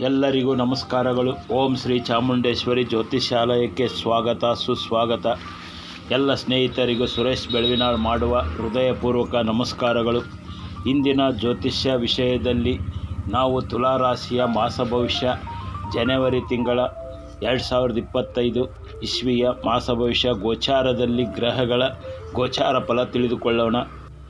ಎಲ್ಲರಿಗೂ ನಮಸ್ಕಾರಗಳು. ಓಂ ಶ್ರೀ ಚಾಮುಂಡೇಶ್ವರಿ ಜ್ಯೋತಿಷಾಲಯಕ್ಕೆ ಸ್ವಾಗತ, ಸುಸ್ವಾಗತ. ಎಲ್ಲ ಸ್ನೇಹಿತರಿಗೂ ಸುರೇಶ್ ಬೆಳವಿನಾಳ್ ಮಾಡುವ ಹೃದಯಪೂರ್ವಕ ನಮಸ್ಕಾರಗಳು. ಇಂದಿನ ಜ್ಯೋತಿಷ್ಯ ವಿಷಯದಲ್ಲಿ ನಾವು ತುಲಾರಾಶಿಯ ಮಾಸ ಭವಿಷ್ಯ, ಜನವರಿ ತಿಂಗಳ ಎರಡು ಸಾವಿರದ ಇಪ್ಪತ್ತೈದು ಇಸ್ವಿಯ ಮಾಸ ಭವಿಷ್ಯ, ಗೋಚಾರದಲ್ಲಿ ಗ್ರಹಗಳ ಗೋಚಾರ ಫಲ ತಿಳಿದುಕೊಳ್ಳೋಣ.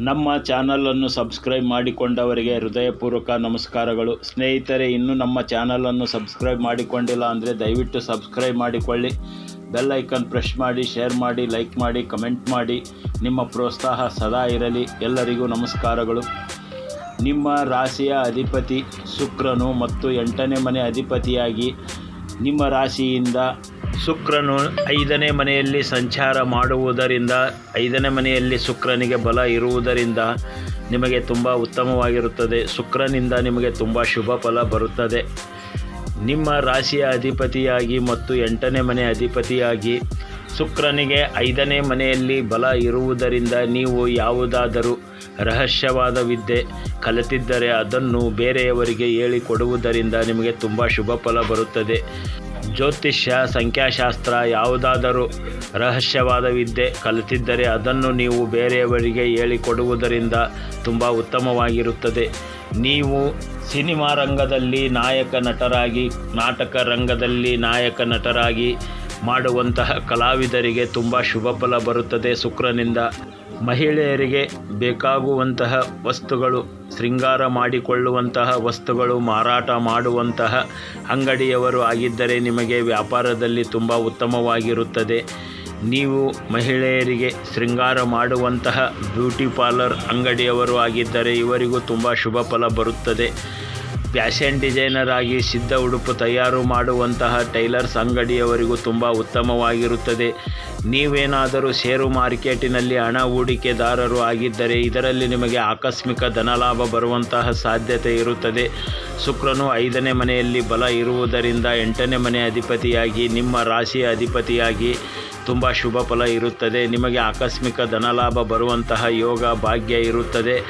ನಮ್ಮ ಚಾನಲನ್ನು ಸಬ್ಸ್ಕ್ರೈಬ್ ಮಾಡಿಕೊಂಡವರಿಗೆ ಹೃದಯಪೂರ್ವಕ ನಮಸ್ಕಾರಗಳು. ಸ್ನೇಹಿತರೆ, ಇನ್ನೂ ನಮ್ಮ ಚಾನಲನ್ನು ಸಬ್ಸ್ಕ್ರೈಬ್ ಮಾಡಿಕೊಂಡಿಲ್ಲ ಅಂದರೆ ದಯವಿಟ್ಟು ಸಬ್ಸ್ಕ್ರೈಬ್ ಮಾಡಿಕೊಳ್ಳಿ. ಬೆಲ್ ಐಕನ್ ಪ್ರೆಸ್ ಮಾಡಿ, ಶೇರ್ ಮಾಡಿ, ಲೈಕ್ ಮಾಡಿ, ಕಮೆಂಟ್ ಮಾಡಿ. ನಿಮ್ಮ ಪ್ರೋತ್ಸಾಹ ಸದಾ ಇರಲಿ. ಎಲ್ಲರಿಗೂ ನಮಸ್ಕಾರಗಳು. ನಿಮ್ಮ ರಾಶಿಯ ಅಧಿಪತಿ ಶುಕ್ರನು ಮತ್ತು ಎಂಟನೇ ಮನೆ ಅಧಿಪತಿಯಾಗಿ ನಿಮ್ಮ ರಾಶಿಯಿಂದ ಶುಕ್ರನು ಐದನೇ ಮನೆಯಲ್ಲಿ ಸಂಚಾರ ಮಾಡುವುದರಿಂದ, ಐದನೇ ಮನೆಯಲ್ಲಿ ಶುಕ್ರನಿಗೆ ಬಲ ಇರುವುದರಿಂದ ನಿಮಗೆ ತುಂಬ ಉತ್ತಮವಾಗಿರುತ್ತದೆ. ಶುಕ್ರನಿಂದ ನಿಮಗೆ ತುಂಬ ಶುಭ ಫಲ ಬರುತ್ತದೆ. ನಿಮ್ಮ ರಾಶಿಯ ಅಧಿಪತಿಯಾಗಿ ಮತ್ತು ಎಂಟನೇ ಮನೆ ಅಧಿಪತಿಯಾಗಿ ಶುಕ್ರನಿಗೆ ಐದನೇ ಮನೆಯಲ್ಲಿ ಬಲ ಇರುವುದರಿಂದ ನೀವು ಯಾವುದಾದರೂ ರಹಸ್ಯವಾದ ವಿದ್ಯೆ ಕಲಿತಿದ್ದರೆ ಅದನ್ನು ಬೇರೆಯವರಿಗೆ ಹೇಳಿಕೊಡುವುದರಿಂದ ನಿಮಗೆ ತುಂಬ ಶುಭ ಫಲ ಬರುತ್ತದೆ. ಜ್ಯೋತಿಷ್ಯ, ಸಂಖ್ಯಾಶಾಸ್ತ್ರ ಯಾವುದಾದರೂ ರಹಸ್ಯವಾದ ವಿದ್ಯೆ ಕಲಿತಿದ್ದರೆ ಅದನ್ನು ನೀವು ಬೇರೆಯವರಿಗೆ ಹೇಳಿಕೊಡುವುದರಿಂದ ತುಂಬ ಉತ್ತಮವಾಗಿರುತ್ತದೆ. ನೀವು ಸಿನಿಮಾ ರಂಗದಲ್ಲಿ ನಾಯಕ ನಟರಾಗಿ, ನಾಟಕ ರಂಗದಲ್ಲಿ ನಾಯಕ ನಟರಾಗಿ ಮಾಡುವಂತಹ ಕಲಾವಿದರಿಗೆ ತುಂಬ ಶುಭ ಫಲ ಬರುತ್ತದೆ ಶುಕ್ರನಿಂದ ಮಹಿಳೆಯರಿಗೆ ಬೇಕಾಗುವಂತಹ ವಸ್ತುಗಳು, ಶೃಂಗಾರ ಮಾಡಿಕೊಳ್ಳುವಂತಹ ವಸ್ತುಗಳು, ಮಾರಾಟ ಮಾಡುವಂತಹ ಅಂಗಡಿಯವರು ಆಗಿದ್ದರೆ ನಿಮಗೆ ವ್ಯಾಪಾರದಲ್ಲಿ ತುಂಬ ಉತ್ತಮವಾಗಿರುತ್ತದೆ. ನೀವು ಮಹಿಳೆಯರಿಗೆ ಶೃಂಗಾರ ಮಾಡುವಂತಹ ಬ್ಯೂಟಿ ಪಾರ್ಲರ್ ಅಂಗಡಿಯವರು ಆಗಿದ್ದರೆ ಇವರಿಗೂ ತುಂಬ ಶುಭ ಫಲ ಬರುತ್ತದೆ. ಫ್ಯಾಷನ್ ಡಿಸೈನರ್ ಆಗಿ ಸಿದ್ಧ ಉಡುಪು ತಯಾರು ಮಾಡುವಂತಹ ಟೈಲರ್ಸ್ ಅಂಗಡಿಯವರಿಗೂ ತುಂಬ ಉತ್ತಮವಾಗಿರುತ್ತದೆ. ನೀವೇನಾದರೂ ಷೇರು ಮಾರ್ಕೆಟಿನಲ್ಲಿ ಹಣ ಹೂಡಿಕೆದಾರರು ಆಗಿದ್ದರೆ ಇದರಲ್ಲಿ ನಿಮಗೆ ಆಕಸ್ಮಿಕ ಧನಲಾಭ ಬರುವಂತಹ ಸಾಧ್ಯತೆ ಇರುತ್ತದೆ. ಶುಕ್ರನು ಐದನೇ ಮನೆಯಲ್ಲಿ ಬಲ ಇರುವುದರಿಂದ ಎಂಟನೇ ಮನೆ ಅಧಿಪತಿಯಾಗಿ, ನಿಮ್ಮ ರಾಶಿಯ ಅಧಿಪತಿಯಾಗಿ ತುಂಬ ಶುಭ ಫಲ ಇರುತ್ತದೆ. ನಿಮಗೆ ಆಕಸ್ಮಿಕ ಧನಲಾಭ ಬರುವಂತಹ ಯೋಗ ಭಾಗ್ಯ ಇರುತ್ತದೆ.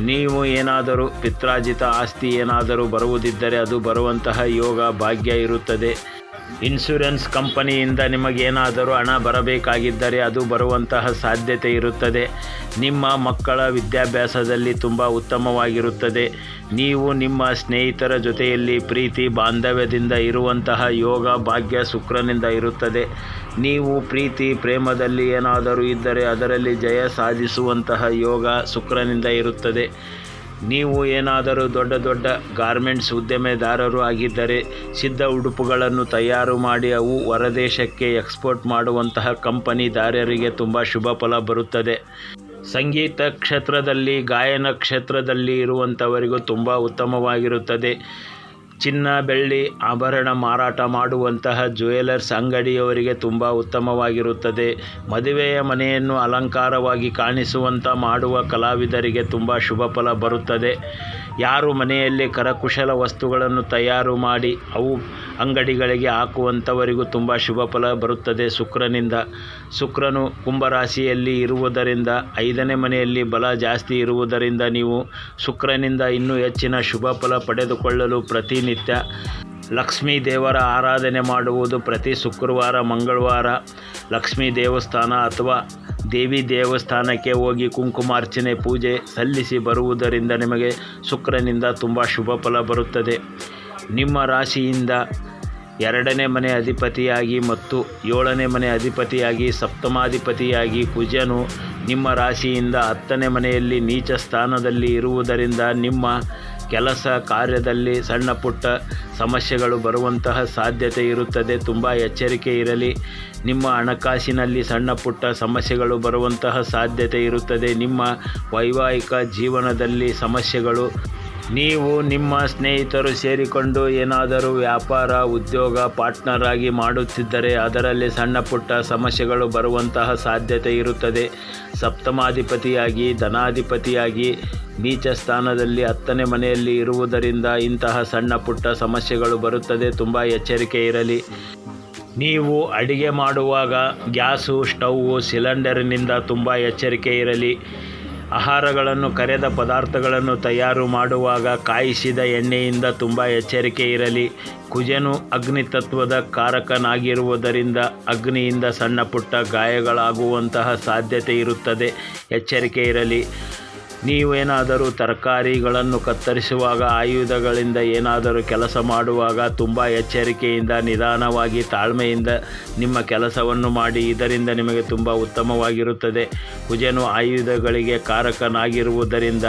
ನೀವು ಏನಾದರೂ ಪಿತ್ರಾಜಿತ ಆಸ್ತಿ ಏನಾದರೂ ಬರುವುದಿದ್ದರೆ ಅದು ಬರುವಂತಹ ಯೋಗ ಭಾಗ್ಯ ಇರುತ್ತದೆ. ಇನ್ಶೂರೆನ್ಸ್ ಕಂಪನಿಯಿಂದ ನಿಮಗೇನಾದರೂ ಹಣ ಬರಬೇಕಾಗಿದ್ದರೆ ಅದು ಬರುವಂತಹ ಸಾಧ್ಯತೆ ಇರುತ್ತದೆ. ನಿಮ್ಮ ಮಕ್ಕಳ ವಿದ್ಯಾಭ್ಯಾಸದಲ್ಲಿ ತುಂಬ ಉತ್ತಮವಾಗಿರುತ್ತದೆ. ನೀವು ನಿಮ್ಮ ಸ್ನೇಹಿತರ ಜೊತೆಯಲ್ಲಿ ಪ್ರೀತಿ ಬಾಂಧವ್ಯದಿಂದ ಇರುವಂತಹ ಯೋಗ ಭಾಗ್ಯ ಶುಕ್ರನಿಂದ ಇರುತ್ತದೆ. ನೀವು ಪ್ರೀತಿ ಪ್ರೇಮದಲ್ಲಿ ಏನಾದರೂ ಇದ್ದರೆ ಅದರಲ್ಲಿ ಜಯ ಸಾಧಿಸುವಂತಹ ಯೋಗ ಶುಕ್ರನಿಂದ ಇರುತ್ತದೆ. ನೀವು ಏನಾದರೂ ದೊಡ್ಡ ದೊಡ್ಡ ಗಾರ್ಮೆಂಟ್ಸ್ ಉದ್ಯಮೆದಾರರು ಆಗಿದ್ದರೆ ಸಿದ್ಧ ಉಡುಪುಗಳನ್ನು ತಯಾರು ಮಾಡಿ ಅವು ಹೊರದೇಶಕ್ಕೆ ಎಕ್ಸ್ಪೋರ್ಟ್ ಮಾಡುವಂತಹ ಕಂಪನಿದಾರರಿಗೆ ತುಂಬ ಶುಭ ಫಲ ಬರುತ್ತದೆ. ಸಂಗೀತ ಕ್ಷೇತ್ರದಲ್ಲಿ, ಗಾಯನ ಕ್ಷೇತ್ರದಲ್ಲಿ ಇರುವಂಥವರಿಗೂ ತುಂಬ ಉತ್ತಮವಾಗಿರುತ್ತದೆ. ಚಿನ್ನ, ಬೆಳ್ಳಿ, ಆಭರಣ ಮಾರಾಟ ಮಾಡುವಂತಹ ಜ್ಯುವೆಲರ್ಸ್ ಅಂಗಡಿಯವರಿಗೆ ತುಂಬ ಉತ್ತಮವಾಗಿರುತ್ತದೆ. ಮದುವೆಯ ಮನೆಯನ್ನು ಅಲಂಕಾರವಾಗಿ ಕಾಣಿಸುವಂತ ಮಾಡುವ ಕಲಾವಿದರಿಗೆ ತುಂಬ ಶುಭ ಫಲ ಬರುತ್ತದೆ. ಯಾರು ಮನೆಯಲ್ಲಿ ಕರಕುಶಲ ವಸ್ತುಗಳನ್ನು ತಯಾರು ಮಾಡಿ ಅವು ಅಂಗಡಿಗಳಿಗೆ ಹಾಕುವಂಥವರಿಗೂ ತುಂಬ ಶುಭ ಫಲ ಬರುತ್ತದೆ. ಶುಕ್ರನಿಂದ ಶುಕ್ರನು ಕುಂಭರಾಶಿಯಲ್ಲಿ ಇರುವುದರಿಂದ, ಐದನೇ ಮನೆಯಲ್ಲಿ ಬಲ ಜಾಸ್ತಿ ಇರುವುದರಿಂದ ನೀವು ಶುಕ್ರನಿಂದ ಇನ್ನೂ ಹೆಚ್ಚಿನ ಶುಭ ಫಲ ಪಡೆದುಕೊಳ್ಳಲು ಪ್ರತಿನಿತ್ಯ ಲಕ್ಷ್ಮೀ ದೇವರ ಆರಾಧನೆ ಮಾಡುವುದು ಪ್ರತಿ ಶುಕ್ರವಾರ, ಮಂಗಳವಾರ ಲಕ್ಷ್ಮೀ ದೇವಸ್ಥಾನ ಅಥವಾ ದೇವಿ ದೇವಸ್ಥಾನಕ್ಕೆ ಹೋಗಿ ಕುಂಕುಮಾರ್ಚನೆ ಪೂಜೆ ಸಲ್ಲಿಸಿ ಬರುವುದರಿಂದ ನಿಮಗೆ ಶುಕ್ರನಿಂದ ತುಂಬ ಶುಭ ಫಲ ಬರುತ್ತದೆ. ನಿಮ್ಮ ರಾಶಿಯಿಂದ ಎರಡನೇ ಮನೆ ಅಧಿಪತಿಯಾಗಿ ಮತ್ತು ಏಳನೇ ಮನೆ ಅಧಿಪತಿಯಾಗಿ ಸಪ್ತಮಾಧಿಪತಿಯಾಗಿ ಕುಜನು ನಿಮ್ಮ ರಾಶಿಯಿಂದ ಹತ್ತನೇ ಮನೆಯಲ್ಲಿ ನೀಚ ಸ್ಥಾನದಲ್ಲಿ ಇರುವುದರಿಂದ ನಿಮ್ಮ ಕೆಲಸ ಕಾರ್ಯದಲ್ಲಿ ಸಣ್ಣ ಪುಟ್ಟ ಸಮಸ್ಯೆಗಳು ಬರುವಂತಹ ಸಾಧ್ಯತೆ ಇರುತ್ತದೆ. ತುಂಬ ಎಚ್ಚರಿಕೆ ಇರಲಿ. ನಿಮ್ಮ ಹಣಕಾಸಿನಲ್ಲಿ ಸಣ್ಣ ಪುಟ್ಟ ಸಮಸ್ಯೆಗಳು ಬರುವಂತಹ ಸಾಧ್ಯತೆ ಇರುತ್ತದೆ. ನಿಮ್ಮ ವೈವಾಹಿಕ ಜೀವನದಲ್ಲಿ ಸಮಸ್ಯೆಗಳು ನೀವು ನಿಮ್ಮ ಸ್ನೇಹಿತರು ಸೇರಿಕೊಂಡು ಏನಾದರೂ ವ್ಯಾಪಾರ, ಉದ್ಯೋಗ, ಪಾರ್ಟ್ನರ್ ಆಗಿ ಮಾಡುತ್ತಿದ್ದರೆ ಅದರಲ್ಲಿ ಸಣ್ಣ ಪುಟ್ಟ ಸಮಸ್ಯೆಗಳು ಬರುವಂತಹ ಸಾಧ್ಯತೆ ಇರುತ್ತದೆ. ಸಪ್ತಮಾಧಿಪತಿಯಾಗಿ, ಧನಾಧಿಪತಿಯಾಗಿ ನೀಚ ಸ್ಥಾನದಲ್ಲಿ ಹತ್ತನೇ ಮನೆಯಲ್ಲಿ ಇರುವುದರಿಂದ ಇಂತಹ ಸಣ್ಣ ಪುಟ್ಟ ಸಮಸ್ಯೆಗಳು ಬರುತ್ತದೆ. ತುಂಬ ಎಚ್ಚರಿಕೆ ಇರಲಿ. ನೀವು ಅಡಿಗೆ ಮಾಡುವಾಗ ಗ್ಯಾಸು, ಸ್ಟೌವು, ಸಿಲಿಂಡರಿನಿಂದ ತುಂಬ ಎಚ್ಚರಿಕೆ ಇರಲಿ. ಆಹಾರಗಳನ್ನು, ಕರೆದ ಪದಾರ್ಥಗಳನ್ನು ತಯಾರು ಮಾಡುವಾಗ ಕಾಯಿಸಿದ ಎಣ್ಣೆಯಿಂದ ತುಂಬ ಎಚ್ಚರಿಕೆ ಇರಲಿ. ಕುಜನು ಅಗ್ನಿ ತತ್ವದ ಕಾರಕನಾಗಿರುವುದರಿಂದ ಅಗ್ನಿಯಿಂದ ಸಣ್ಣ ಪುಟ್ಟ ಗಾಯಗಳಾಗುವಂತಹ ಸಾಧ್ಯತೆ ಇರುತ್ತದೆ. ಎಚ್ಚರಿಕೆ ಇರಲಿ. ನೀವೇನಾದರೂ ತರಕಾರಿಗಳನ್ನು ಕತ್ತರಿಸುವಾಗ, ಆಯುಧಗಳಿಂದ ಏನಾದರೂ ಕೆಲಸ ಮಾಡುವಾಗ ತುಂಬ ಎಚ್ಚರಿಕೆಯಿಂದ, ನಿಧಾನವಾಗಿ ತಾಳ್ಮೆಯಿಂದ ನಿಮ್ಮ ಕೆಲಸವನ್ನು ಮಾಡಿ, ಇದರಿಂದ ನಿಮಗೆ ತುಂಬ ಉತ್ತಮವಾಗಿರುತ್ತದೆ. ಕುಜನು ಆಯುಧಗಳಿಗೆ ಕಾರಕನಾಗಿರುವುದರಿಂದ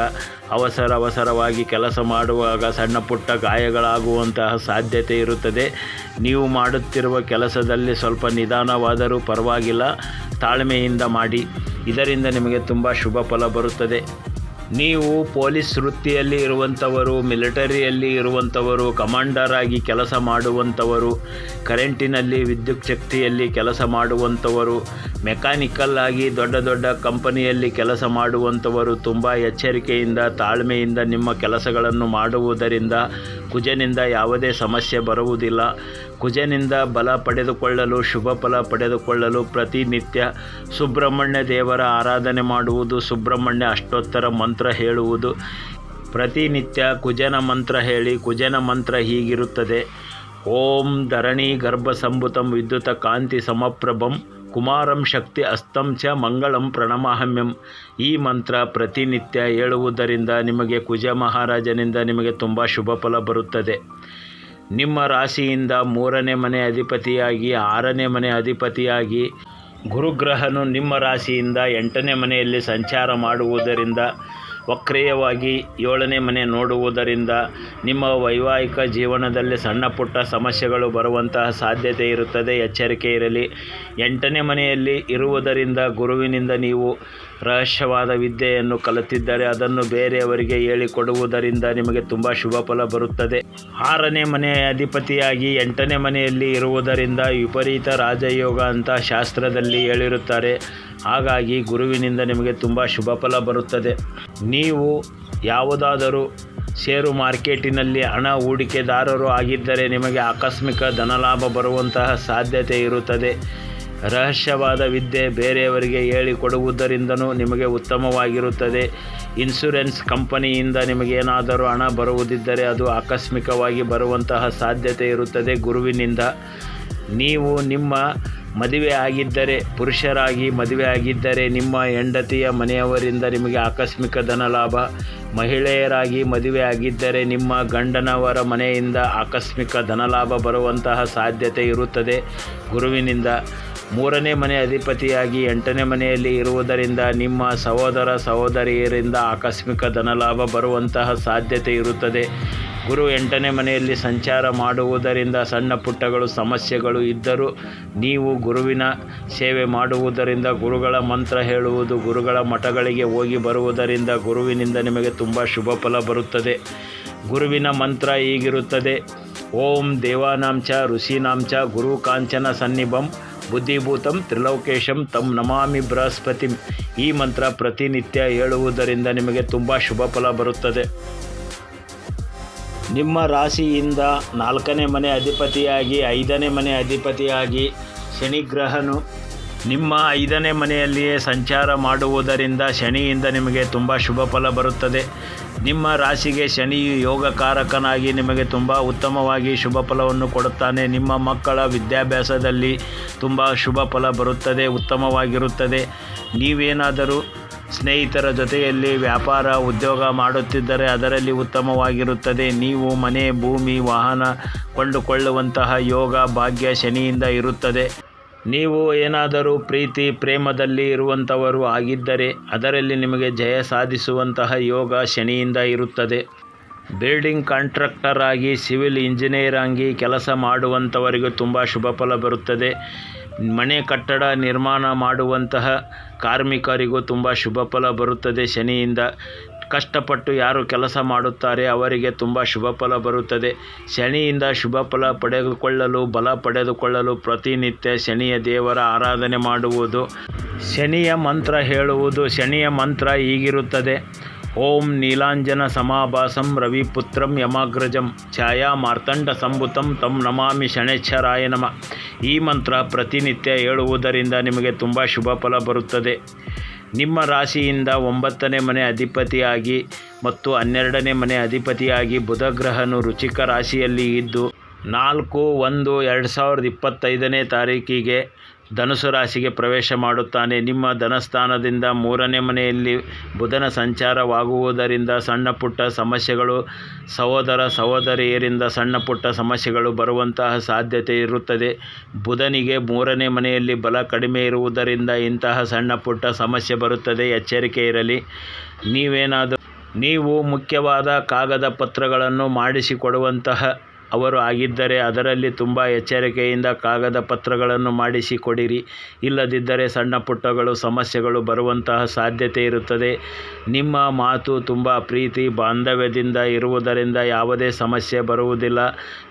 ಅವಸರ ಅವಸರವಾಗಿ ಕೆಲಸ ಮಾಡುವಾಗ ಸಣ್ಣ ಪುಟ್ಟ ಗಾಯಗಳಾಗುವಂತಹ ಸಾಧ್ಯತೆ ಇರುತ್ತದೆ. ನೀವು ಮಾಡುತ್ತಿರುವ ಕೆಲಸದಲ್ಲಿ ಸ್ವಲ್ಪ ನಿಧಾನವಾದರೂ ಪರವಾಗಿಲ್ಲ, ತಾಳ್ಮೆಯಿಂದ ಮಾಡಿ. ಇದರಿಂದ ನಿಮಗೆ ತುಂಬ ಶುಭ ಫಲ ಬರುತ್ತದೆ. ನೀವು ಪೊಲೀಸ್ ವೃತ್ತಿಯಲ್ಲಿ ಇರುವಂಥವರು, ಮಿಲಿಟರಿಯಲ್ಲಿ ಇರುವಂಥವರು, ಕಮಾಂಡರ್ ಆಗಿ ಕೆಲಸ ಮಾಡುವಂಥವರು, ಕರೆಂಟಿನಲ್ಲಿ ವಿದ್ಯುತ್ ಶಕ್ತಿಯಲ್ಲಿ ಕೆಲಸ ಮಾಡುವಂಥವರು, ಮೆಕ್ಯಾನಿಕಲ್ ಆಗಿ ದೊಡ್ಡ ದೊಡ್ಡ ಕಂಪನಿಯಲ್ಲಿ ಕೆಲಸ ಮಾಡುವಂಥವರು ತುಂಬ ಎಚ್ಚರಿಕೆಯಿಂದ, ತಾಳ್ಮೆಯಿಂದ ನಿಮ್ಮ ಕೆಲಸಗಳನ್ನು ಮಾಡುವುದರಿಂದ ಕುಜನಿಂದ ಯಾವುದೇ ಸಮಸ್ಯೆ ಬರುವುದಿಲ್ಲ. ಕುಜನಿಂದ ಬಲ ಪಡೆದುಕೊಳ್ಳಲು, ಶುಭ ಫಲ ಪಡೆದುಕೊಳ್ಳಲು ಪ್ರತಿನಿತ್ಯ ಸುಬ್ರಹ್ಮಣ್ಯ ದೇವರ ಆರಾಧನೆ ಮಾಡುವುದು ಸುಬ್ರಹ್ಮಣ್ಯ ಅಷ್ಟೋತ್ತರ ಮಂತ್ರ. ಹೇಳುವುದು. ಪ್ರತಿನಿತ್ಯ ಕುಜನ ಮಂತ್ರ ಹೇಳಿ, ಕುಜನ ಮಂತ್ರ ಹೀಗಿರುತ್ತದೆ. ಓಂ ಧರಣಿ ಗರ್ಭ ಸಂಭುತಂ ವಿದ್ಯುತ ಕಾಂತಿ ಸಮಪ್ರಭಂ ಕುಮಾರಂ ಶಕ್ತಿ ಅಸ್ತಂ ಚ ಮಂಗಳಂ ಪ್ರಣಮಹಮ್ಯಂ ಈ ಮಂತ್ರ ಪ್ರತಿನಿತ್ಯ ಹೇಳುವುದರಿಂದ ನಿಮಗೆ ಕುಜ ಮಹಾರಾಜನಿಂದ ನಿಮಗೆ ತುಂಬ ಶುಭ ಫಲ ಬರುತ್ತದೆ. ನಿಮ್ಮ ರಾಶಿಯಿಂದ ಮೂರನೇ ಮನೆ ಅಧಿಪತಿಯಾಗಿ, ಆರನೇ ಮನೆ ಅಧಿಪತಿಯಾಗಿ ಗುರುಗ್ರಹನು ನಿಮ್ಮ ರಾಶಿಯಿಂದ ಎಂಟನೇ ಮನೆಯಲ್ಲಿ ಸಂಚಾರ ಮಾಡುವುದರಿಂದ ವಕ್ರೀಯವಾಗಿ ಏಳನೇ ಮನೆ ನೋಡುವುದರಿಂದ ನಿಮ್ಮ ವೈವಾಹಿಕ ಜೀವನದಲ್ಲಿ ಸಣ್ಣ ಪುಟ್ಟ ಸಮಸ್ಯೆಗಳು ಬರುವಂತಹ ಸಾಧ್ಯತೆ ಇರುತ್ತದೆ. ಎಚ್ಚರಿಕೆ ಇರಲಿ. ಎಂಟನೇ ಮನೆಯಲ್ಲಿ ಇರುವುದರಿಂದ ಗುರುವಿನಿಂದ ನೀವು ರಹಸ್ಯವಾದ ವಿದ್ಯೆಯನ್ನು ಕಲಿತಿದ್ದರೆ ಅದನ್ನು ಬೇರೆಯವರಿಗೆ ಹೇಳಿಕೊಡುವುದರಿಂದ ನಿಮಗೆ ತುಂಬ ಶುಭ ಫಲ ಬರುತ್ತದೆ. ಆರನೇ ಮನೆಯ ಅಧಿಪತಿಯಾಗಿ ಎಂಟನೇ ಮನೆಯಲ್ಲಿ ಇರುವುದರಿಂದ ವಿಪರೀತ ರಾಜಯೋಗ ಅಂತ ಶಾಸ್ತ್ರದಲ್ಲಿ ಹೇಳಿರುತ್ತಾರೆ. ಹಾಗಾಗಿ ಗುರುವಿನಿಂದ ನಿಮಗೆ ತುಂಬ ಶುಭ ಫಲ ಬರುತ್ತದೆ. ನೀವು ಯಾವುದಾದರೂ ಷೇರು ಮಾರ್ಕೆಟಿನಲ್ಲಿ ಹಣ ಹೂಡಿಕೆದಾರರು ಆಗಿದ್ದರೆ ನಿಮಗೆ ಆಕಸ್ಮಿಕ ಧನಲಾಭ ಬರುವಂತಹ ಸಾಧ್ಯತೆ ಇರುತ್ತದೆ. ರಹಸ್ಯವಾದ ವಿದ್ಯೆ ಬೇರೆಯವರಿಗೆ ಹೇಳಿಕೊಡುವುದರಿಂದನೂ ನಿಮಗೆ ಉತ್ತಮವಾಗಿರುತ್ತದೆ. ಇನ್ಶೂರೆನ್ಸ್ ಕಂಪನಿಯಿಂದ ನಿಮಗೇನಾದರೂ ಹಣ ಬರುವುದಿದ್ದರೆ ಅದು ಆಕಸ್ಮಿಕವಾಗಿ ಬರುವಂತಹ ಸಾಧ್ಯತೆ ಇರುತ್ತದೆ. ಗುರುವಿನಿಂದ ನೀವು ನಿಮ್ಮ ಮದುವೆ ಆಗಿದ್ದರೆ, ಪುರುಷರಾಗಿ ಮದುವೆ ಆಗಿದ್ದರೆ, ನಿಮ್ಮ ಹೆಂಡತಿಯ ಮನೆಯವರಿಂದ ನಿಮಗೆ ಆಕಸ್ಮಿಕ ಧನಲಾಭ. ಮಹಿಳೆಯರಾಗಿ ಮದುವೆ ಆಗಿದ್ದರೆ, ನಿಮ್ಮ ಗಂಡನವರ ಮನೆಯಿಂದ ಆಕಸ್ಮಿಕ ಧನಲಾಭ ಬರುವಂತಹ ಸಾಧ್ಯತೆ ಇರುತ್ತದೆ. ಗುರುವಿನಿಂದ ಮೂರನೇ ಮನೆ ಅಧಿಪತಿಯಾಗಿ ಎಂಟನೇ ಮನೆಯಲ್ಲಿ ಇರುವುದರಿಂದ ನಿಮ್ಮ ಸಹೋದರ ಸಹೋದರಿಯರಿಂದ ಆಕಸ್ಮಿಕ ಧನಲಾಭ ಬರುವಂತಹ ಸಾಧ್ಯತೆ ಇರುತ್ತದೆ. ಗುರು ಎಂಟನೇ ಮನೆಯಲ್ಲಿ ಸಂಚಾರ ಮಾಡುವುದರಿಂದ ಸಣ್ಣ ಪುಟ್ಟಗಳು ಸಮಸ್ಯೆಗಳು ಇದ್ದರೂ ನೀವು ಗುರುವಿನ ಸೇವೆ ಮಾಡುವುದರಿಂದ ಗುರುಗಳ ಮಂತ್ರ ಹೇಳುವುದು, ಗುರುಗಳ ಮಠಗಳಿಗೆ ಹೋಗಿ ಬರುವುದರಿಂದ ಗುರುವಿನಿಂದ ನಿಮಗೆ ತುಂಬ ಶುಭ ಫಲ ಬರುತ್ತದೆ. ಗುರುವಿನ ಮಂತ್ರ ಹೀಗಿರುತ್ತದೆ. ಓಂ ದೇವಾನಾಂಚ, ಋಷಿನಾಂಚ, ಗುರು ಕಾಂಚನ ಸನ್ನಿಭಂ. ಬುದ್ಧಿಭೂತಂ ತ್ರಿಲೋಕೇಶಂ ತಂ ನಮಾಮಿ ಬೃಹಸ್ಪತಿ. ಈ ಮಂತ್ರ ಪ್ರತಿನಿತ್ಯ ಹೇಳುವುದರಿಂದ ನಿಮಗೆ ತುಂಬ ಶುಭ ಫಲ ಬರುತ್ತದೆ. ನಿಮ್ಮ ರಾಶಿಯಿಂದ ನಾಲ್ಕನೇ ಮನೆ ಅಧಿಪತಿಯಾಗಿ, ಐದನೇ ಮನೆ ಅಧಿಪತಿಯಾಗಿ ಶನಿಗ್ರಹನು ನಿಮ್ಮ ಐದನೇ ಮನೆಯಲ್ಲಿಯೇ ಸಂಚಾರ ಮಾಡುವುದರಿಂದ ಶನಿಯಿಂದ ನಿಮಗೆ ತುಂಬ ಶುಭ ಫಲ ಬರುತ್ತದೆ. ನಿಮ್ಮ ರಾಶಿಗೆ ಶನಿಯು ಯೋಗಕಾರಕನಾಗಿ ನಿಮಗೆ ತುಂಬ ಉತ್ತಮವಾಗಿ ಶುಭ ಫಲವನ್ನು ಕೊಡುತ್ತಾನೆ. ನಿಮ್ಮ ಮಕ್ಕಳ ವಿದ್ಯಾಭ್ಯಾಸದಲ್ಲಿ ತುಂಬ ಶುಭ ಫಲ ಬರುತ್ತದೆ, ಉತ್ತಮವಾಗಿರುತ್ತದೆ. ನೀವೇನಾದರೂ ಸ್ನೇಹಿತರ ಜೊತೆಯಲ್ಲಿ ವ್ಯಾಪಾರ, ಉದ್ಯೋಗ ಮಾಡುತ್ತಿದ್ದರೆ ಅದರಲ್ಲಿ ಉತ್ತಮವಾಗಿರುತ್ತದೆ. ನೀವು ಮನೆ, ಭೂಮಿ, ವಾಹನ ಕೊಂಡುಕೊಳ್ಳುವಂತಹ ಯೋಗ ಭಾಗ್ಯ ಶನಿಯಿಂದ ಇರುತ್ತದೆ. ನೀವು ಏನಾದರೂ ಪ್ರೀತಿ, ಪ್ರೇಮದಲ್ಲಿ ಇರುವಂಥವರು ಆಗಿದ್ದರೆ ಅದರಲ್ಲಿ ನಿಮಗೆ ಜಯ ಸಾಧಿಸುವಂತಹ ಯೋಗ ಶನಿಯಿಂದ ಇರುತ್ತದೆ. ಬಿಲ್ಡಿಂಗ್ ಕಾಂಟ್ರಾಕ್ಟರ್ ಆಗಿ ಸಿವಿಲ್ ಇಂಜಿನಿಯರ್ ಆಗಿ ಕೆಲಸ ಮಾಡುವಂಥವರಿಗೂ ತುಂಬ ಶುಭ ಫಲ ಬರುತ್ತದೆ. ಮನೆ ಕಟ್ಟಡ ನಿರ್ಮಾಣ ಮಾಡುವಂತಹ ಕಾರ್ಮಿಕರಿಗೂ ತುಂಬ ಶುಭ ಫಲ ಬರುತ್ತದೆ ಶನಿಯಿಂದ. ಕಷ್ಟಪಟ್ಟು ಯಾರು ಕೆಲಸ ಮಾಡುತ್ತಾರೆ ಅವರಿಗೆ ತುಂಬ ಶುಭ ಫಲ ಬರುತ್ತದೆ. ಶನಿಯಿಂದ ಶುಭ ಫಲ ಪಡೆದುಕೊಳ್ಳಲು, ಬಲ ಪಡೆದುಕೊಳ್ಳಲು ಪ್ರತಿನಿತ್ಯ ಶನಿಯ ದೇವರ ಆರಾಧನೆ ಮಾಡುವುದು. ಶನಿಯ ಮಂತ್ರ ಹೇಳುವುದು, ಶನಿಯ ಮಂತ್ರ ಈಗಿರುತ್ತದೆ ಓಂ ನೀಲಾಂಜನ ಸಮಾಭಾಸಂ ರವಿಪುತ್ರಂ ಯಮಾಗ್ರಜಂ ಛಾಯಾ ಮಾರ್ತಂಡ ಸಂಭುತಂ ತಂ ನಮಾಮಿ ಶನೇಶ್ವರಾಯ ನಮ. ಈ ಮಂತ್ರ ಪ್ರತಿನಿತ್ಯ ಹೇಳುವುದರಿಂದ ನಿಮಗೆ ತುಂಬ ಶುಭ ಫಲ ಬರುತ್ತದೆ. ನಿಮ್ಮ ರಾಶಿಯಿಂದ ಒಂಬತ್ತನೇ ಮನೆ ಅಧಿಪತಿಯಾಗಿ ಮತ್ತು ಹನ್ನೆರಡನೇ ಮನೆ ಅಧಿಪತಿಯಾಗಿ ಬುಧ ಗ್ರಹನು ರುಚಿಕ ರಾಶಿಯಲ್ಲಿ ಇದ್ದು ನಾಲ್ಕು ಒಂದು ಎರಡು ಸಾವಿರದ ಇಪ್ಪತ್ತೈದನೇ ತಾರೀಕಿಗೆ ಧನುಸು ರಾಶಿಗೆ ಪ್ರವೇಶ ಮಾಡುತ್ತಾನೆ. ನಿಮ್ಮ ಧನಸ್ಥಾನದಿಂದ ಮೂರನೇ ಮನೆಯಲ್ಲಿ ಬುಧನ ಸಂಚಾರವಾಗುವುದರಿಂದ ಸಣ್ಣ ಪುಟ್ಟ ಸಮಸ್ಯೆಗಳು, ಸಹೋದರ ಸಹೋದರಿಯರಿಂದ ಸಣ್ಣ ಪುಟ್ಟ ಸಮಸ್ಯೆಗಳು ಬರುವಂತಹ ಸಾಧ್ಯತೆ ಇರುತ್ತದೆ. ಬುಧನಿಗೆ ಮೂರನೇ ಮನೆಯಲ್ಲಿ ಬಲ ಕಡಿಮೆ ಇರುವುದರಿಂದ ಇಂತಹ ಸಣ್ಣ ಪುಟ್ಟ ಸಮಸ್ಯೆ ಬರುತ್ತದೆ. ಎಚ್ಚರಿಕೆ ಇರಲಿ. ನೀವೇನಾದರೂ, ನೀವು ಮುಖ್ಯವಾದ ಕಾಗದ ಪತ್ರಗಳನ್ನು ಮಾಡಿಸಿಕೊಡುವಂತಹ ಅವರು ಆಗಿದ್ದರೆ ಅದರಲ್ಲಿ ತುಂಬ ಎಚ್ಚರಿಕೆಯಿಂದ ಕಾಗದ ಪತ್ರಗಳನ್ನು ಮಾಡಿಸಿ ಕೊಡಿರಿ ಇಲ್ಲದಿದ್ದರೆ ಸಣ್ಣ ಪುಟ್ಟಗಳು, ಸಮಸ್ಯೆಗಳು ಬರುವಂತಹ ಸಾಧ್ಯತೆ ಇರುತ್ತದೆ. ನಿಮ್ಮ ಮಾತು ತುಂಬ ಪ್ರೀತಿ, ಬಾಂಧವ್ಯದಿಂದ ಇರುವುದರಿಂದ ಯಾವುದೇ ಸಮಸ್ಯೆ ಬರುವುದಿಲ್ಲ.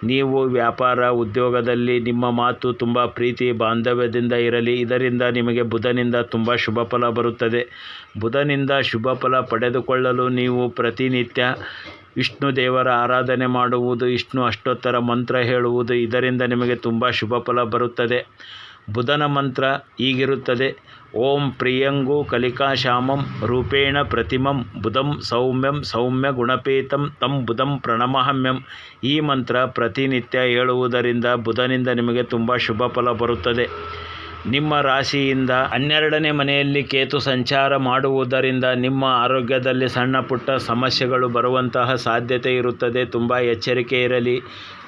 ನೀವು ವ್ಯಾಪಾರ ಉದ್ಯೋಗದಲ್ಲಿ ನಿಮ್ಮ ಮಾತು ತುಂಬ ಪ್ರೀತಿ, ಬಾಂಧವ್ಯದಿಂದ ಇರಲಿ. ಇದರಿಂದ ನಿಮಗೆ ಬುಧನಿಂದ ತುಂಬ ಶುಭ ಫಲ ಬರುತ್ತದೆ. ಬುಧನಿಂದ ಶುಭ ಫಲ ಪಡೆದುಕೊಳ್ಳಲು ನೀವು ಪ್ರತಿನಿತ್ಯ ವಿಷ್ಣು ದೇವರ ಆರಾಧನೆ ಮಾಡುವುದು, ವಿಷ್ಣು ಅಷ್ಟೋತ್ತರ ಮಂತ್ರ ಹೇಳುವುದು ಇದರಿಂದ ನಿಮಗೆ ತುಂಬ ಶುಭ ಫಲ ಬರುತ್ತದೆ. ಬುಧನ ಮಂತ್ರ ಹೀಗಿರುತ್ತದೆ. ಓಂ ಪ್ರಿಯಂಗು ಕಲಿಕಾಶ್ಯಾಮಂ ರೂಪೇಣ ಪ್ರತಿಮಂ ಬುಧಂ ಸೌಮ್ಯಂ ಸೌಮ್ಯ ಗುಣಪೇತಂ ತಂ ಬುಧಂ ಪ್ರಣಮಹಮ್ಯಂ. ಈ ಮಂತ್ರ ಪ್ರತಿನಿತ್ಯ ಹೇಳುವುದರಿಂದ ಬುಧನಿಂದ ನಿಮಗೆ ತುಂಬ ಶುಭ ಫಲ ಬರುತ್ತದೆ. ನಿಮ್ಮ ರಾಶಿಯಿಂದ ಹನ್ನೆರಡನೇ ಮನೆಯಲ್ಲಿ ಕೇತು ಸಂಚಾರ ಮಾಡುವುದರಿಂದ ನಿಮ್ಮ ಆರೋಗ್ಯದಲ್ಲಿ ಸಣ್ಣ ಪುಟ್ಟ ಸಮಸ್ಯೆಗಳು ಬರುವಂತಹ ಸಾಧ್ಯತೆ ಇರುತ್ತದೆ. ತುಂಬ ಎಚ್ಚರಿಕೆ ಇರಲಿ.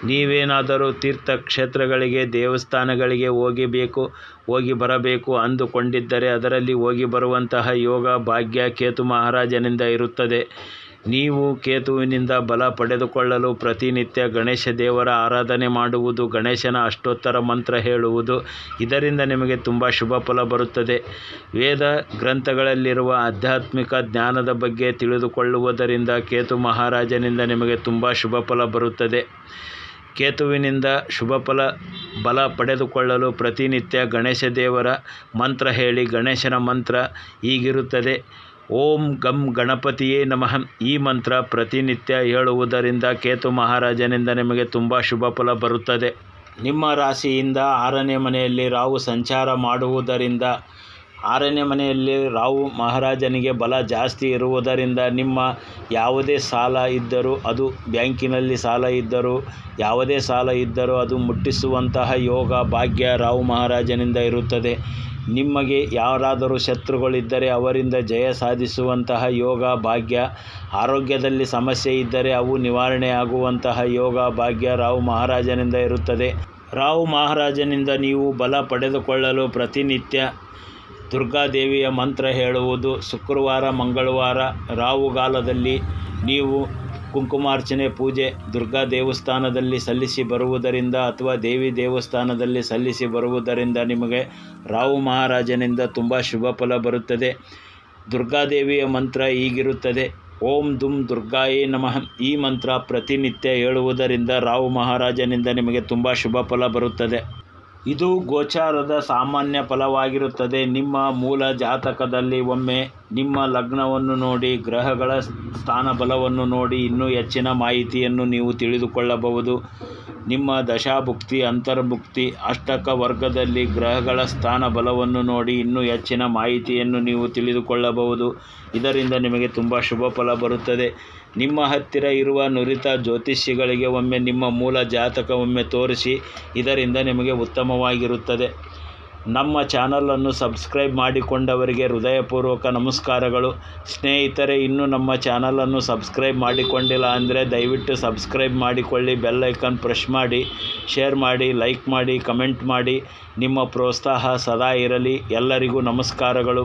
ನೀವೇನಾದರೂ ತೀರ್ಥಕ್ಷೇತ್ರಗಳಿಗೆ ದೇವಸ್ಥಾನಗಳಿಗೆ ಹೋಗಿಬೇಕು ಹೋಗಿ ಬರಬೇಕು ಅಂದುಕೊಂಡಿದ್ದರೆ ಅದರಲ್ಲಿ ಹೋಗಿ ಬರುವಂತಹ ಯೋಗ, ಭಾಗ್ಯ ಕೇತು ಮಹಾರಾಜನಿಂದ ಇರುತ್ತದೆ. ನೀವು ಕೇತುವಿನಿಂದ ಬಲ ಪಡೆದುಕೊಳ್ಳಲು ಪ್ರತಿನಿತ್ಯ ಗಣೇಶ ದೇವರ ಆರಾಧನೆ ಮಾಡುವುದು, ಗಣೇಶನ ಅಷ್ಟೋತ್ತರ ಮಂತ್ರ ಹೇಳುವುದು, ಇದರಿಂದ ನಿಮಗೆ ತುಂಬ ಶುಭ ಫಲ ಬರುತ್ತದೆ. ವೇದ ಗ್ರಂಥಗಳಲ್ಲಿರುವ ಆಧ್ಯಾತ್ಮಿಕ ಜ್ಞಾನದ ಬಗ್ಗೆ ತಿಳಿದುಕೊಳ್ಳುವುದರಿಂದ ಕೇತು ಮಹಾರಾಜನಿಂದ ನಿಮಗೆ ತುಂಬ ಶುಭ ಫಲ ಬರುತ್ತದೆ. ಕೇತುವಿನಿಂದ ಶುಭ ಫಲ, ಬಲ ಪಡೆದುಕೊಳ್ಳಲು ಪ್ರತಿನಿತ್ಯ ಗಣೇಶ ದೇವರ ಮಂತ್ರ ಹೇಳಿ, ಗಣೇಶನ ಮಂತ್ರ ಹೀಗಿರುತ್ತದೆ. ಓಂ ಗಂ ಗಣಪತಿಯೇ ನಮಃ. ಈ ಮಂತ್ರ ಪ್ರತಿನಿತ್ಯ ಹೇಳುವುದರಿಂದ ಕೇತು ಮಹಾರಾಜನಿಂದ ನಿಮಗೆ ತುಂಬ ಶುಭ ಫಲ ಬರುತ್ತದೆ. ನಿಮ್ಮ ರಾಶಿಯಿಂದ ಆರನೇ ಮನೆಯಲ್ಲಿ ರಾಹು ಸಂಚಾರ ಮಾಡುವುದರಿಂದ, ಆರನೇ ಮನೆಯಲ್ಲಿ ರಾಹು ಮಹಾರಾಜನಿಗೆ ಬಲ ಜಾಸ್ತಿ ಇರುವುದರಿಂದ ನಿಮ್ಮ ಯಾವುದೇ ಸಾಲ ಇದ್ದರೂ, ಅದು ಬ್ಯಾಂಕಿನಲ್ಲಿ ಸಾಲ ಇದ್ದರೂ, ಯಾವುದೇ ಸಾಲ ಇದ್ದರೂ ಅದು ಮುಟ್ಟಿಸುವಂತಹ ಯೋಗ ಭಾಗ್ಯ ರಾಹು ಮಹಾರಾಜನಿಂದ ಇರುತ್ತದೆ. ನಿಮಗೆ ಯಾರಾದರೂ ಶತ್ರುಗಳಿದ್ದರೆ ಅವರಿಂದ ಜಯ ಸಾಧಿಸುವಂತಹ ಯೋಗ, ಭಾಗ್ಯ, ಆರೋಗ್ಯದಲ್ಲಿ ಸಮಸ್ಯೆ ಇದ್ದರೆ ಅವು ನಿವಾರಣೆಯಾಗುವಂತಹ ಯೋಗ, ಭಾಗ್ಯ ರಾವ್ ಮಹಾರಾಜನಿಂದ ಇರುತ್ತದೆ. ರಾವ್ ಮಹಾರಾಜನಿಂದ ನೀವು ಬಲ ಪಡೆದುಕೊಳ್ಳಲು ಪ್ರತಿನಿತ್ಯ ದುರ್ಗಾದೇವಿಯ ಮಂತ್ರ ಹೇಳುವುದು. ಶುಕ್ರವಾರ, ಮಂಗಳವಾರ ರಾಹುಗಾಲದಲ್ಲಿ ನೀವು ಕುಂಕುಮಾರ್ಚನೆ, ಪೂಜೆ, ದುರ್ಗಾ ದೇವಸ್ಥಾನದಲ್ಲಿ ಸಲ್ಲಿಸಿ ಬರುವುದರಿಂದ ಅಥವಾ ದೇವಿ ದೇವಸ್ಥಾನದಲ್ಲಿ ಸಲ್ಲಿಸಿ ಬರುವುದರಿಂದ ನಿಮಗೆ ರಾವು ಮಹಾರಾಜನಿಂದ ತುಂಬ ಶುಭ ಫಲ ಬರುತ್ತದೆ. ದುರ್ಗಾದೇವಿಯ ಮಂತ್ರ ಹೀಗಿರುತ್ತದೆ. ಓಂ ದುಂ ದುರ್ಗಾಯೇ ನಮಃ. ಈ ಮಂತ್ರ ಪ್ರತಿನಿತ್ಯ ಹೇಳುವುದರಿಂದ ರಾವು ಮಹಾರಾಜನಿಂದ ನಿಮಗೆ ತುಂಬ ಶುಭ ಫಲ ಬರುತ್ತದೆ. ಇದು ಗೋಚಾರದ ಸಾಮಾನ್ಯ ಫಲವಾಗಿರುತ್ತದೆ. ನಿಮ್ಮ ಮೂಲ ಜಾತಕದಲ್ಲಿ ಒಮ್ಮೆ ನಿಮ್ಮ ಲಗ್ನವನ್ನು ನೋಡಿ, ಗ್ರಹಗಳ ಸ್ಥಾನ ಬಲವನ್ನು ನೋಡಿ ಇನ್ನೂ ಹೆಚ್ಚಿನ ಮಾಹಿತಿಯನ್ನು ನೀವು ತಿಳಿದುಕೊಳ್ಳಬಹುದು. ನಿಮ್ಮ ದಶಾಭುಕ್ತಿ, ಅಂತರ್ಭುಕ್ತಿ, ಅಷ್ಟಕ ವರ್ಗದಲ್ಲಿ ಗ್ರಹಗಳ ಸ್ಥಾನ ಬಲವನ್ನು ನೋಡಿ ಇನ್ನೂ ಹೆಚ್ಚಿನ ಮಾಹಿತಿಯನ್ನು ನೀವು ತಿಳಿದುಕೊಳ್ಳಬಹುದು. ಇದರಿಂದ ನಿಮಗೆ ತುಂಬ ಶುಭ ಫಲ ಬರುತ್ತದೆ. ನಿಮ್ಮ ಹತ್ತಿರ ಇರುವ ನುರಿತ ಜ್ಯೋತಿಷಿಗಳಿಗೆ ಒಮ್ಮೆ ನಿಮ್ಮ ಮೂಲ ಜಾತಕ ಒಮ್ಮೆ ತೋರಿಸಿ, ಇದರಿಂದ ನಿಮಗೆ ಉತ್ತಮವಾಗಿರುತ್ತದೆ. ನಮ್ಮ ಚಾನಲನ್ನು ಸಬ್ಸ್ಕ್ರೈಬ್ ಮಾಡಿಕೊಂಡವರಿಗೆ ಹೃದಯಪೂರ್ವಕ ನಮಸ್ಕಾರಗಳು. ಸ್ನೇಹಿತರೆ, ಇನ್ನೂ ನಮ್ಮ ಚಾನಲನ್ನು ಸಬ್ಸ್ಕ್ರೈಬ್ ಮಾಡಿಕೊಂಡಿಲ್ಲ ಅಂದರೆ ದಯವಿಟ್ಟು ಸಬ್ಸ್ಕ್ರೈಬ್ ಮಾಡಿಕೊಳ್ಳಿ, ಬೆಲ್ ಐಕನ್ ಪ್ರೆಶ್ ಮಾಡಿ, ಶೇರ್ ಮಾಡಿ, ಲೈಕ್ ಮಾಡಿ, ಕಮೆಂಟ್ ಮಾಡಿ. ನಿಮ್ಮ ಪ್ರೋತ್ಸಾಹ ಸದಾ ಇರಲಿ. ಎಲ್ಲರಿಗೂ ನಮಸ್ಕಾರಗಳು.